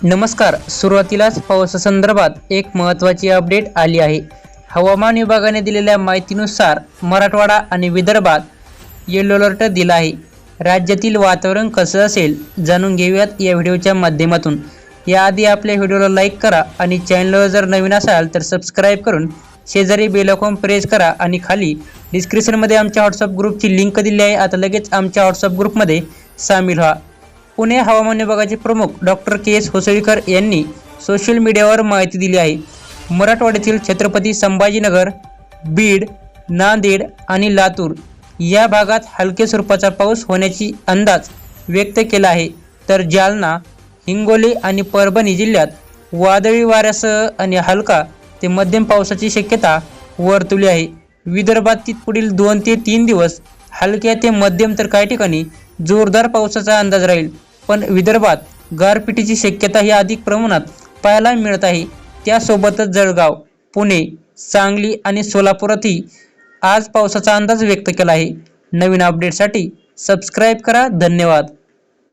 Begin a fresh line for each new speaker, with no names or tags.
नमस्कार. सुरुवातीलाच पावसासंदर्भात एक महत्त्वाची अपडेट आली आहे. हवामान विभागाने दिलेल्या माहितीनुसार मराठवाडा आणि विदर्भात येलो अलर्ट दिला आहे. राज्यातील वातावरण कसं असेल जाणून घेऊयात या व्हिडिओच्या माध्यमातून. याआधी आपल्या व्हिडिओला लाईक करा आणि चॅनलवर जर नवीन असाल तर सबस्क्राईब करून शेजारी बेलॉकॉम प्रेस करा आणि खाली डिस्क्रिप्शनमध्ये आमच्या व्हॉट्सअप ग्रुपची लिंक दिली आहे. आता लगेच आमच्या व्हॉट्सअप ग्रुपमध्ये सामील व्हा. पुणे हवामान विभागाचे प्रमुख डॉक्टर के एस होसळीकर यांनी सोशल मीडियावर माहिती दिली आहे. मराठवाड्यातील छत्रपती संभाजीनगर बीड नांदेड आणि लातूर या भागात हलके स्वरूपाचा पाऊस होण्याची अंदाज व्यक्त केला आहे. तर जालना हिंगोली आणि परभणी जिल्ह्यात वादळी वाऱ्यासह आणि हलका ते मध्यम पावसाची शक्यता वर्तवली आहे. विदर्भातील पुढील दोन ते तीन दिवस हलक्या ते मध्यम तर काही ठिकाणी जोरदार पावसाचा अंदाज राहील. पण विदर्भात गारपिटीची शक्यता ही अधिक प्रमाणात पाहायला मिळत आहे. त्यासोबतच जळगाव पुणे सांगली आणि सोलापुरातही आज पावसाचा अंदाज व्यक्त केला आहे. नवीन अपडेटसाठी सबस्क्राईब करा. धन्यवाद.